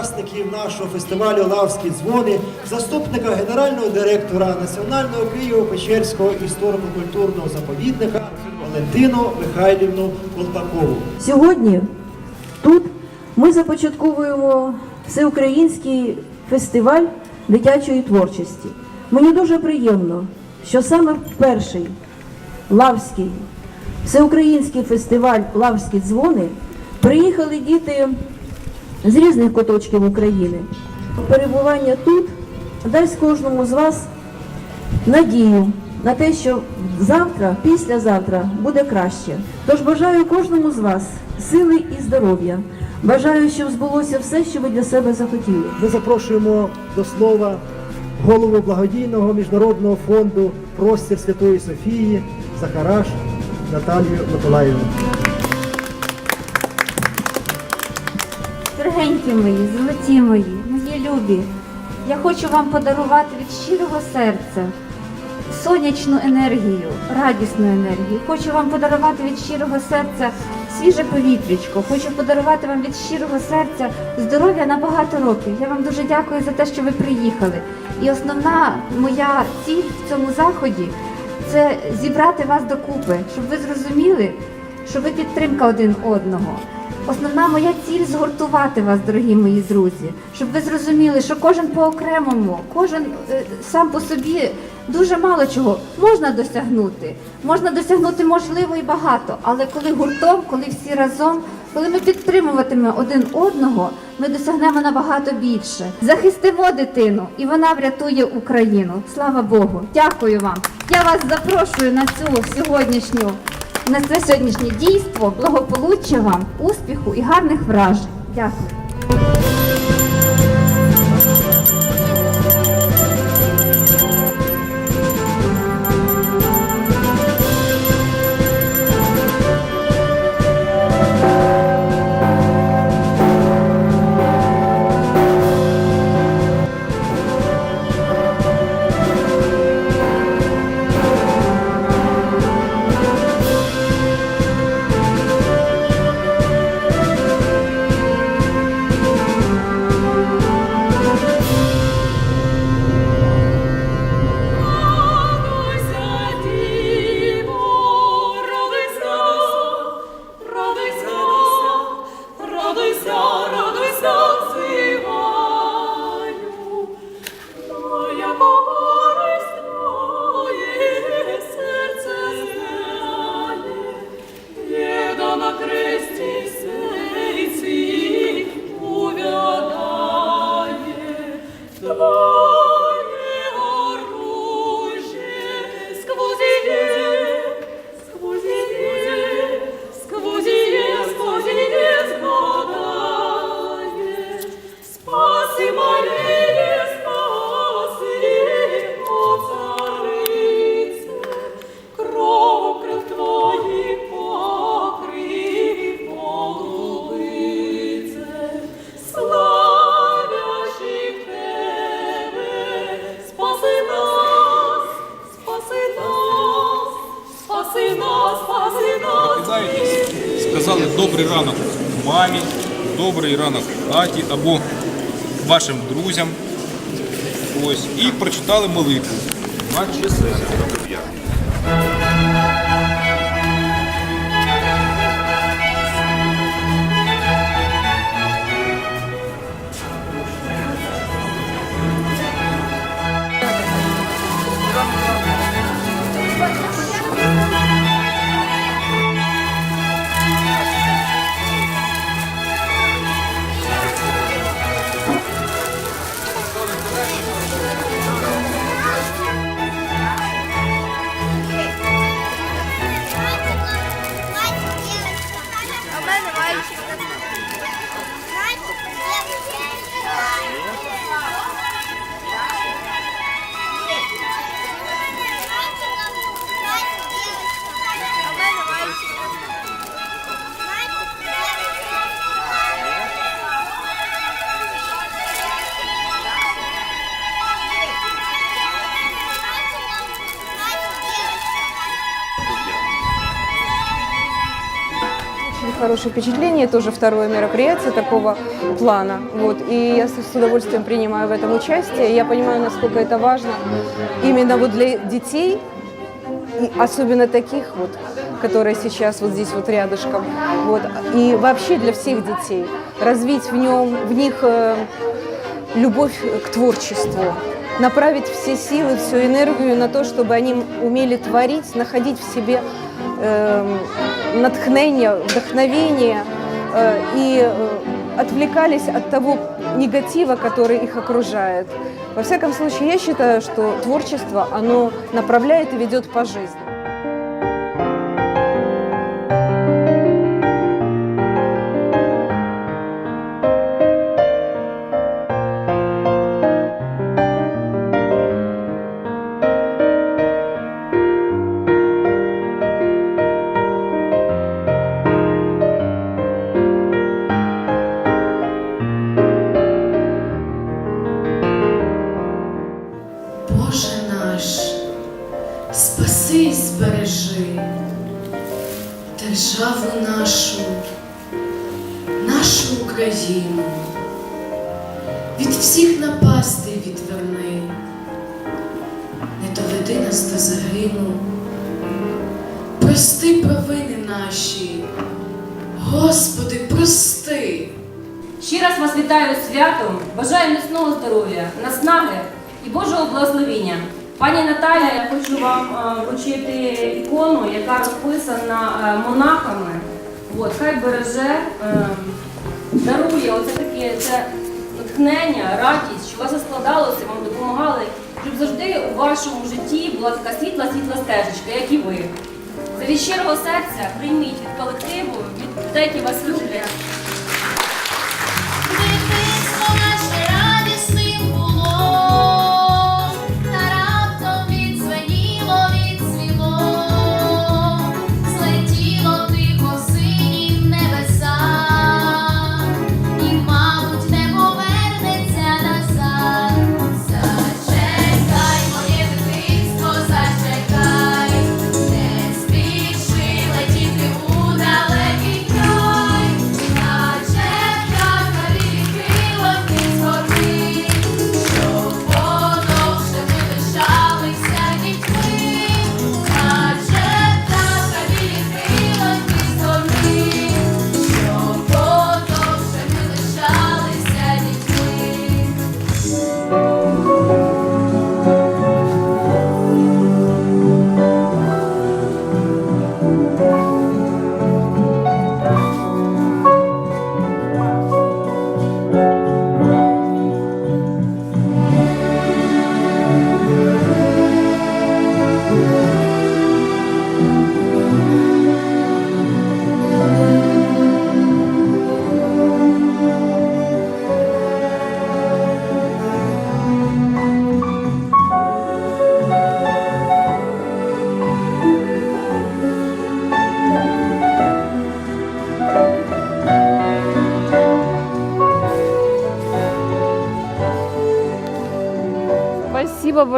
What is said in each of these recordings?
учасників нашого фестивалю Лавські дзвони, заступника генерального директора Національного Києво-Печерського історико-культурного заповідника Валентину Михайлівну Колпакову. Сьогодні тут ми започатковуємо всеукраїнський фестиваль дитячої творчості. Мені дуже приємно, що саме перший Лавський всеукраїнський фестиваль Лавські дзвони приїхали діти з різних куточків України. Перебування тут дасть кожному з вас надію на те, що завтра, післязавтра буде краще. Тож бажаю кожному з вас сили і здоров'я. Бажаю, щоб збулося все, що ви для себе захотіли. Ми запрошуємо до слова голову благодійного міжнародного фонду Простір Святої Софії Захараш Наталію Миколаївну. Дорогенькі мої, золоті мої, мої любі, я хочу вам подарувати від щирого серця сонячну енергію, радісну енергію. Хочу вам подарувати від щирого серця свіже повітрячко. Хочу подарувати вам від щирого серця здоров'я на багато років. Я вам дуже дякую за те, що ви приїхали. І основна моя ціль в цьому заході це зібрати вас докупи, щоб ви зрозуміли, що ви підтримка один одного. Основна моя ціль згуртувати вас, дорогі мої друзі, щоб ви зрозуміли, що кожен по-окремому, кожен е, сам по собі дуже мало чого можна досягнути. Можна досягнути можливо і багато, але коли гуртом, коли всі разом, коли ми підтримуватимемо один одного, ми досягнемо набагато більше. Захистимо дитину, і вона врятує Україну. Слава Богу! Дякую вам! Я вас запрошую на цю сьогоднішню на це сьогоднішнє дійство, благополуччя вам, успіху і гарних вражень. Дякую. Сказали добрий ранок мамі, добрий ранок таті або вашим друзям. Ось, і прочитали молитву. Наші серце. Хорошее впечатление. Тоже второе мероприятие такого плана. Вот. И я с удовольствием принимаю в этом участие. Я понимаю, насколько это важно именно вот для детей, и особенно таких вот, которые сейчас вот здесь вот рядышком. Вот. И вообще для всех детей. Развить в, нем, в них э, любовь к творчеству, направить все силы, всю энергию на то, чтобы они умели творить, находить в себе э, натхнение, вдохновение э, и э, отвлекались от того негатива, который их окружает. Во всяком случае, я считаю, что творчество, оно направляет и ведет по жизни. Напастей відверни, не доведи нас до загину, прости провини наші, Господи, прости. Ще раз вас вітаю святом, бажаю міцного здоров'я, наснаги і Божого благословіння. Пані Наталя, я хочу вам е, вручити ікону, яка розписана е, монахами. От, хай береже, е, дарує оце таке це натхнення, радість, що вас все складалося, вам допомагали, щоб завжди у вашому житті була така світла, світла стежечка, як і ви. Від щирого серця прийміть від колективу, від людей, які вас люблять.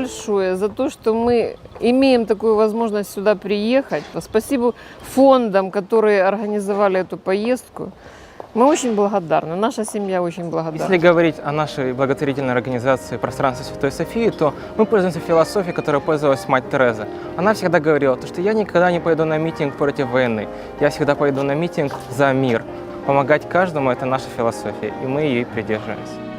Большое за то, что мы имеем такую возможность сюда приехать. Спасибо фондам, которые организовали эту поездку. Мы очень благодарны, наша семья очень благодарна. Если говорить о нашей благотворительной организации «Пространство Святой Софии», то мы пользуемся философией, которой пользовалась мать Тереза. Она всегда говорила, то, что я никогда не пойду на митинг против войны, я всегда пойду на митинг за мир. Помогать каждому – это наша философия, и мы ей придерживаемся.